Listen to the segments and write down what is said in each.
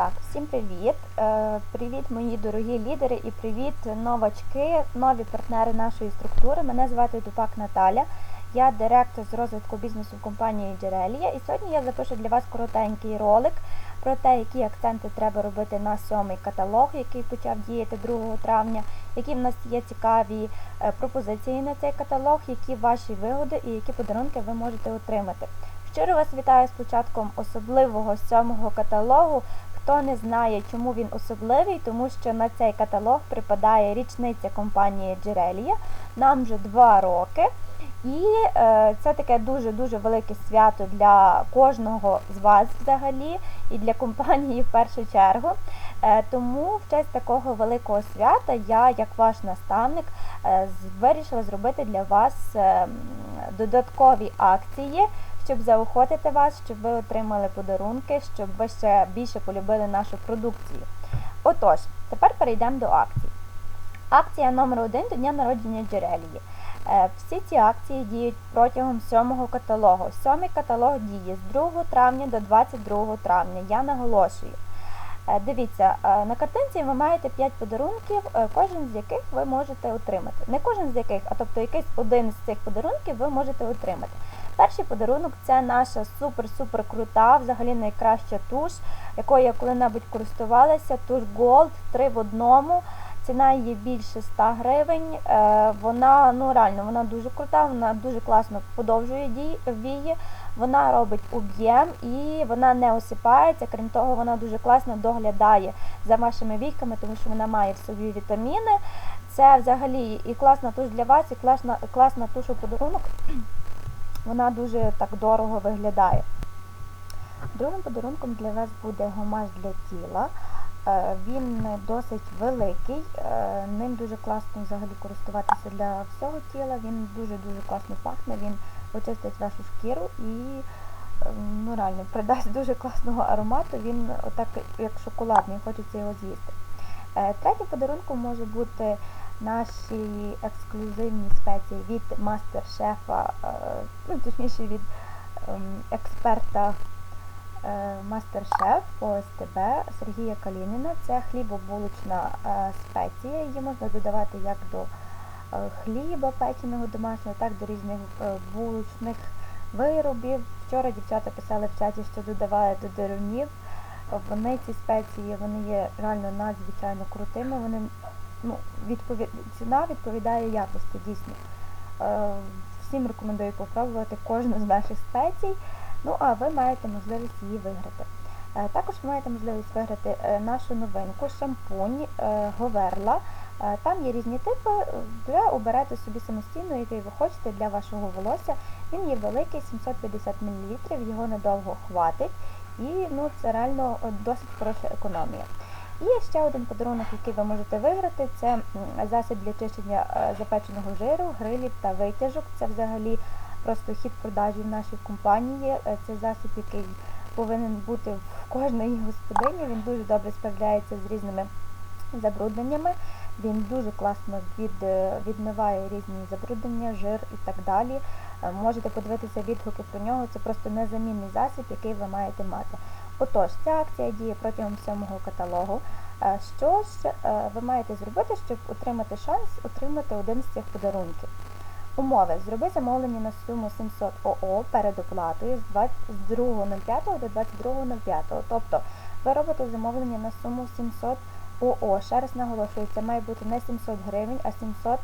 Так, всім привіт! Е, Привіт, мої дорогі лідери і привіт, новачки, нові партнери нашої структури. Мене звати Дупак Наталя. Я директор з розвитку бізнесу компанії Джерелія. І сьогодні я запишу для вас коротенький ролик про те, які акценти треба робити на сьомий каталог, який почав діяти 2 травня, які в нас є цікаві е, пропозиції на цей каталог, які ваші вигоди і які подарунки ви можете отримати. Щиро вас вітаю з початком особливого сьомого каталогу. Хто не знає, чому він особливий, тому що на цей каталог припадає річниця компанії Джерелія. Нам вже два роки. І е, це таке дуже-дуже велике свято для кожного з вас взагалі і для компанії в першу чергу. Е, тому в честь такого великого свята я, як ваш наставник, е, вирішила зробити для вас е, додаткові акції щоб заохотити вас, щоб ви отримали подарунки, щоб ви ще більше полюбили нашу продукцію. Отож, тепер перейдемо до акцій. Акція номер один до дня народження Джерелії. Е, Всі ці акції діють протягом сьомого каталогу. Сьомий каталог діє з 2 травня до 22 травня. Я наголошую. Е, Дивіться, е, на картинці ви маєте 5 подарунків, кожен з яких ви можете отримати. Не кожен з яких, а тобто якийсь один з цих подарунків ви можете отримати. Перший подарунок це наша супер-супер крута, взагалі найкраща туш, якою я коли-небудь користувалася. Туш Gold 3 в одному. Ціна її більше 100 гривень. Е, Вона ну реально вона дуже крута, вона дуже класно подовжує дії- вії. Вона робить об'єм і вона не осипається. Крім того, вона дуже класно доглядає за вашими війками, тому що вона має в собі вітаміни. Це взагалі і класна туш для вас, і класна, класна туш подарунок. Вона дуже так дорого виглядає. Другим подарунком для вас буде гомаж для тіла. Е, Він досить великий, е, ним дуже класно взагалі користуватися для всього тіла. Він дуже-дуже класно пахне, він очистить вашу шкіру і е, ну, реально придасть дуже класного аромату. Він отак як шоколадний, хочеться його з'їсти. Е, Третім подарунком може бути наші ексклюзивні спеції від мастер-шефа, е, ну точніше від ем, експерта мастер-шеф по СТБ Сергія Калініна. Це хлібобулочна е, спеція. Її можна додавати як до е, хліба печеного домашнього, так до різних булочних виробів. Вчора дівчата писали в чаті, що додавали до дерунів. Вони ці спеції вони є реально надзвичайно крутими. Вони ну, відпові... ціна відповідає якості дійсно. Е, всім рекомендую попробувати кожну з наших спецій. Ну а ви маєте можливість її виграти. Е, Також ви маєте можливість виграти е, нашу новинку шампунь Говерла. Там є різні типи, е, ви оберете собі самостійно, який ви хочете для вашого волосся. Він є великий, 750 мл, його недовго хватить. І ну, це реально досить хороша економія. І ще один подарунок, який ви можете виграти, це засіб для чищення е, запеченого жиру, грилів та витяжок. Це взагалі просто хід продажі в нашій компанії. Е, Це засіб, який повинен бути в кожної господині. Він дуже добре справляється з різними забрудненнями. Він дуже класно від, е, відмиває різні забруднення, жир і так далі. Можете подивитися відгуки про нього. Це просто незамінний засіб, який ви маєте мати. Отож, ця акція діє протягом всього каталогу. Е, Що ж е, ви маєте зробити, щоб отримати шанс отримати один з цих подарунків? Умови. Зроби замовлення на суму 700 ОО перед оплатою з 2.05 до 22.05. Тобто ви робите замовлення на суму 700 ОО. Ще раз наголошую, це має бути не 700 гривень, а 700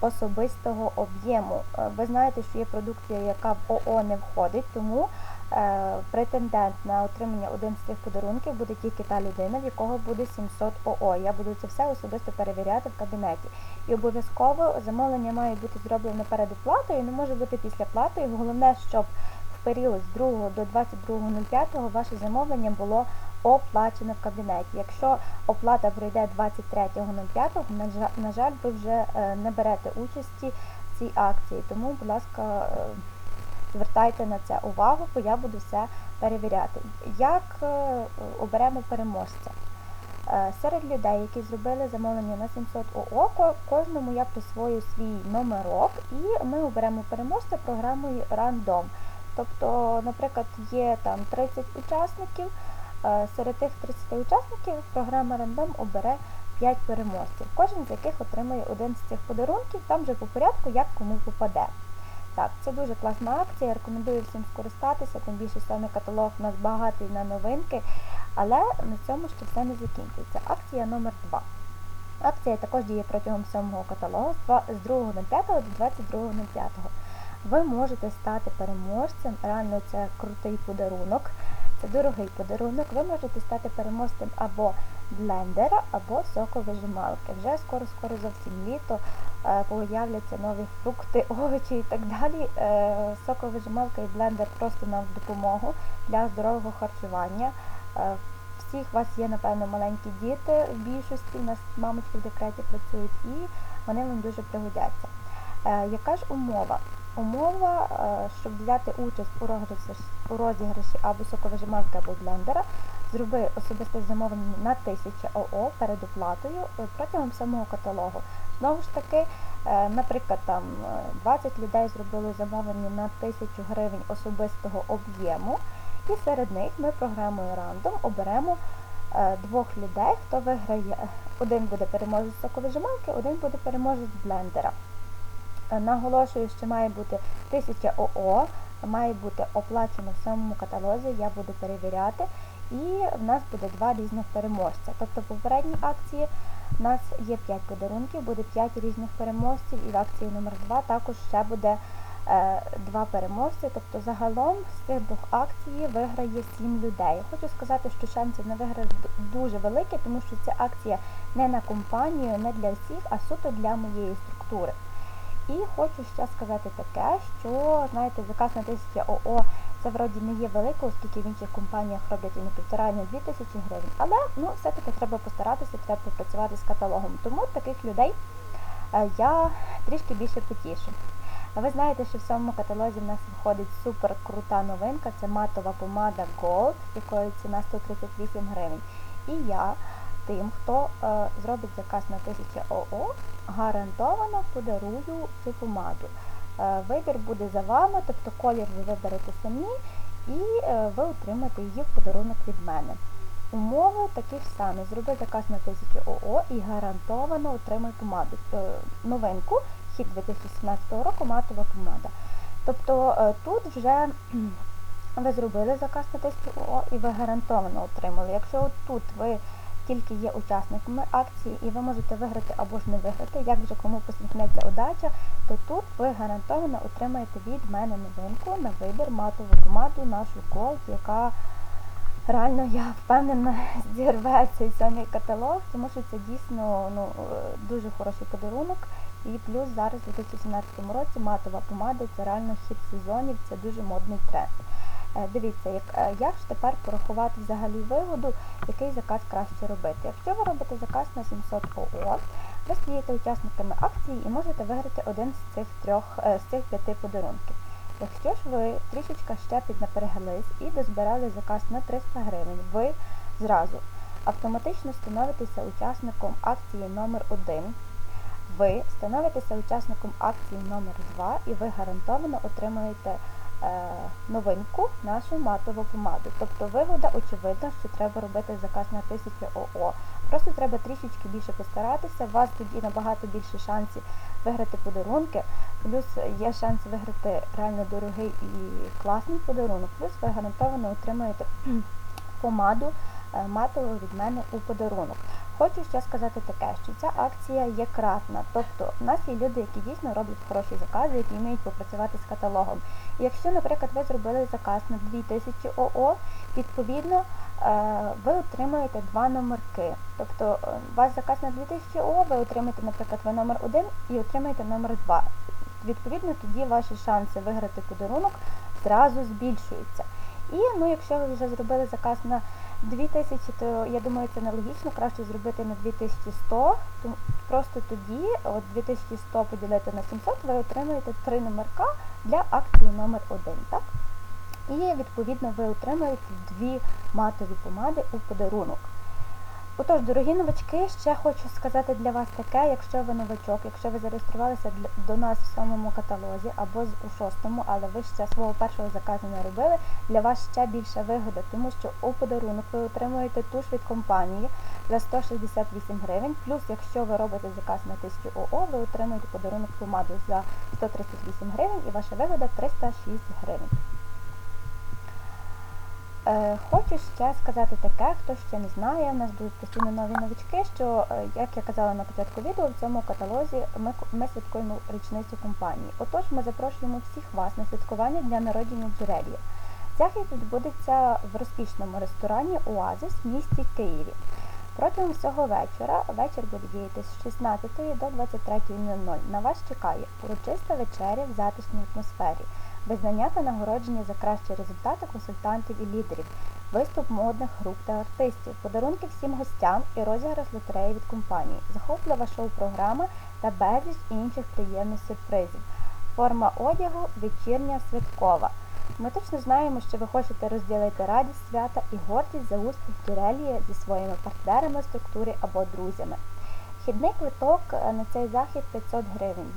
особистого об'єму. Е, Ви знаєте, що є продукція, яка в ОО не входить, тому претендент на отримання один з цих подарунків буде тільки та людина, в якого буде 700 ОО. Я буду це все особисто перевіряти в кабінеті. І обов'язково замовлення має бути зроблено перед оплатою, не може бути після плати. Головне, щоб в період з 2 до 22.05 ваше замовлення було оплачено в кабінеті. Якщо оплата пройде 23.05, на жаль, на жаль, ви вже е, не берете участі в цій акції. Тому, будь ласка, е, звертайте на це увагу, бо я буду все перевіряти. Як е, оберемо переможця? Е, Серед людей, які зробили замовлення на 700 ОО, ко- кожному я присвою свій номерок і ми оберемо переможця програмою рандом. Тобто, наприклад, є там 30 учасників, е, серед тих 30 учасників програма Рандом обере 5 переможців, кожен з яких отримує один з цих подарунків, там вже по порядку, як кому попаде. Так, це дуже класна акція, я рекомендую всім скористатися, тим більше саме каталог у нас багатий на новинки, але на цьому ще все не закінчується. Акція номер 2 Акція також діє протягом всього каталогу з 2.05 до 22.05. Ви можете стати переможцем, реально це крутий подарунок, це дорогий подарунок. Ви можете стати переможцем або блендера, або соковижималки. Вже скоро-скоро зовсім літо е, появляться нові фрукти, овочі і так далі. Е, соковижималка і блендер просто нам в допомогу для здорового харчування. Е, всіх у вас є, напевно, маленькі діти в більшості, у нас мамочки в декреті працюють і вони вам дуже пригодяться. Яка ж умова? Умова, щоб взяти участь у розіграші або соковижималки, або блендера, зроби особисте замовлення на 1000 ОО перед оплатою е, протягом самого каталогу. Знову ж таки, е, наприклад, там 20 людей зробили замовлення на 1000 гривень особистого об'єму, і серед них ми програмою рандом оберемо двох людей, хто виграє. Один буде переможець соковижималки, один буде переможець блендера. Е, наголошую, що має бути 1000 ОО, має бути оплачено в самому каталозі, я буду перевіряти. І в нас буде два різних переможця. Тобто в попередній акції у нас є 5 подарунків, буде 5 різних переможців, і в акції номер 2 також ще буде е, 2 переможці. Тобто загалом з цих двох акцій виграє 7 людей. Хочу сказати, що шанси на виграш дуже великі, тому що ця акція не на компанію, не для всіх, а суто для моєї структури. І хочу ще сказати таке, що, знаєте, заказ на 1000 ОО це вроді не є велико, оскільки в інших компаніях роблять і на півтора, і на дві тисячі гривень. Але ну, все-таки треба постаратися, треба попрацювати з каталогом. Тому таких людей е, я трішки більше потішу. Ви знаєте, що в цьому каталозі в нас виходить супер крута новинка, це матова помада Gold, якої ціна 138 гривень. І я тим, хто е, зробить заказ на 1000 ОО, гарантовано подарую цю помаду. Е, вибір буде за вами, тобто колір ви виберете самі і е, ви отримаєте її в подарунок від мене. Умови такі ж самі. Зроби заказ на 1000 ОО і гарантовано отримай помаду. Е, новинку, хід 2017 року матова помада. Тобто тут вже ви зробили заказ на 1000 ОО і ви гарантовано отримали. Якщо тут ви тільки є учасниками акції, і ви можете виграти або ж не виграти, як вже кому посміхнеться удача, то тут ви гарантовано отримаєте від мене новинку на вибір матову помаду, нашу Gold, яка реально я впевнена зірве цей самий каталог, тому що це дійсно ну, дуже хороший подарунок. І плюс зараз у 2017 році матова помада це реально хід сезонів, це дуже модний тренд. Е, дивіться, як, е, як ж тепер порахувати взагалі вигоду, який заказ краще робити. Якщо ви робите заказ на 700 ОО, ви стаєте учасниками акції і можете виграти один з цих трьох, е, з цих п'яти подарунків. Якщо ж ви трішечка ще піднапереглись і дозбирали заказ на 300 гривень, ви зразу автоматично становитеся учасником акції номер 1 ви становитеся учасником акції номер 2 і ви гарантовано отримуєте новинку нашу матову помаду. Тобто вигода, очевидно, що треба робити заказ на 1000 ОО. Просто треба трішечки більше постаратися, у вас тоді набагато більше шансів виграти подарунки, плюс є шанс виграти реально дорогий і класний подарунок, плюс ви гарантовано отримаєте помаду е, матову від мене у подарунок. Хочу ще сказати таке, що ця акція є кратна, тобто в нас є люди, які дійсно роблять хороші закази, які вміють попрацювати з каталогом. І якщо, наприклад, ви зробили заказ на 2000 ОО, відповідно е, ви отримаєте два номерки. Тобто е, у вас заказ на 2000 ОО, ви отримаєте, наприклад, ви номер 1 і отримаєте номер 2. Відповідно, тоді ваші шанси виграти подарунок зразу збільшуються. І ну, якщо ви вже зробили заказ на 2000, то я думаю, це нелогічно, краще зробити на 2100, то просто тоді от 2100 поділити на 700, ви отримаєте три номерка для акції номер 1 так? І відповідно ви отримаєте дві матові помади у подарунок. Отож, дорогі новачки, ще хочу сказати для вас таке, якщо ви новачок, якщо ви зареєструвалися до нас в сьомому каталозі або у шостому, але ви ще свого першого заказу не робили, для вас ще більша вигода, тому що у подарунок ви отримуєте туш від компанії за 168 гривень, плюс якщо ви робите заказ на 1000 ОО, ви отримуєте подарунок помаду за 138 гривень і ваша вигода 306 гривень. Е, Хочу ще сказати таке, хто ще не знає, у нас будуть постійно нові новички, що, е, як я казала на початку відео, в цьому каталозі ми, ми святкуємо річницю компанії. Отож, ми запрошуємо всіх вас на святкування дня народження Джерелія. Захід відбудеться в розкішному ресторані Оазис в місті Києві. Протягом всього вечора вечір буде діяти з 16 до 23.00. На вас чекає урочиста вечеря в затишній атмосфері, визнання та нагородження за кращі результати консультантів і лідерів, виступ модних груп та артистів, подарунки всім гостям і розіграш лотереї від компанії, захоплива шоу-програма та безліч інших приємних сюрпризів. Форма одягу вечірня святкова. Ми точно знаємо, що ви хочете розділити радість свята і гордість за успіх Джерелії зі своїми партнерами структури або друзями. Вхідний квиток на цей захід 500 гривень.